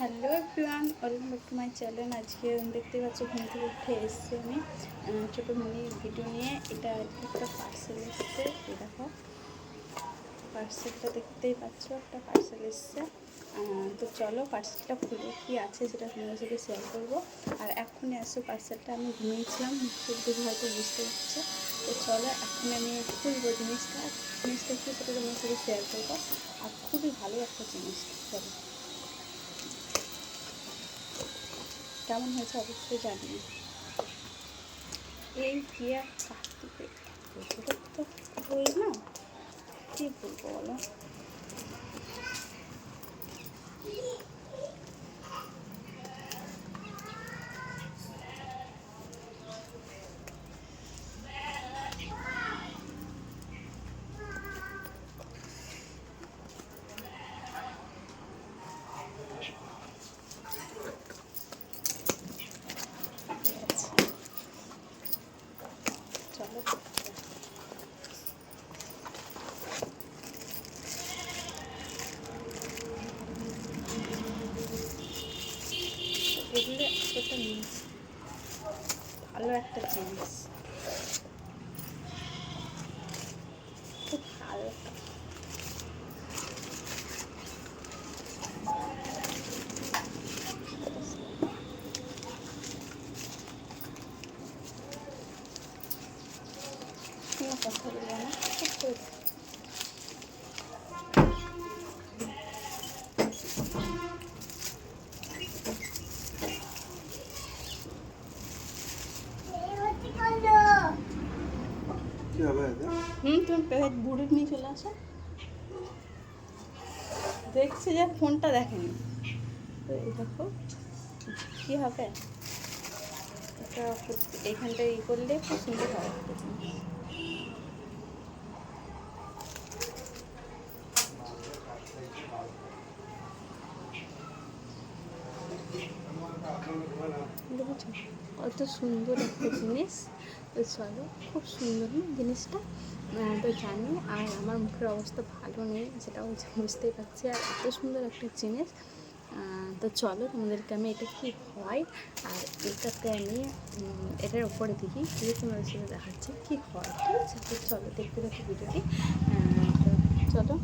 Hello everyone, welcome back to my channel. আজকে দেখতে পাচ্ছ ঘুম থেকে উঠে এসেছি আমি। ছোটো মিনি ভিডিও নিয়ে। এটা একটা পার্সেল এসছে। দেখো পার্সেলটা দেখতেই পাচ্ছ, একটা পার্সেল এসছে। তো চলো পার্সেলটা খুলে কি আছে সেটা তোমাদের সাথে শেয়ার করব। আর এখনই আসছে পার্সেলটা আমি ঘুমিয়েছিলাম দেখে হয়তো বুঝতে পারছ। তো চলো এখন আমি খুলবো জিনিসটা। জিনিসটা কি সেটা তোমাদের সাথে শেয়ার করব। আর খুবই ভালো একটা জিনিস। চলো। কেমন হয়েছে অবশ্যই জানিয়ে এই টিয়া কার্তিকে তো বই না কী বলব বলো চলো এগুলো একটা জিনিস। ভালো একটা জিনিস। খুব ভালো। কথা বলব না খুব করে কি হবে হুম তুমি পেট বুড়ি নিয়ে চলে আসো। দেখছি যে ফোনটা দেখেনি। তো এই দেখো, কী হবে? এটা এইখানটা ই করলে খুব সুন্দর হয়। একটা জিনিস। কত সুন্দর একটা জিনিস। তো চলো, খুব সুন্দর জিনিসটা? তো জানি, আর আমার মুখের অবস্থা ভালো নেই সেটাও বুঝতেই পারছি, আর এত সুন্দর একটা জিনিস। তো চলো, তোমাদেরকে আমি এটা কি হয় আর এটাতে আমি এটার উপরে দেখি দিয়ে তোমাদের সাথে দেখাচ্ছি, কী হয় ঠিক আছে? তো চলো, দেখতে দেখো ভিডিওটি তো চলো।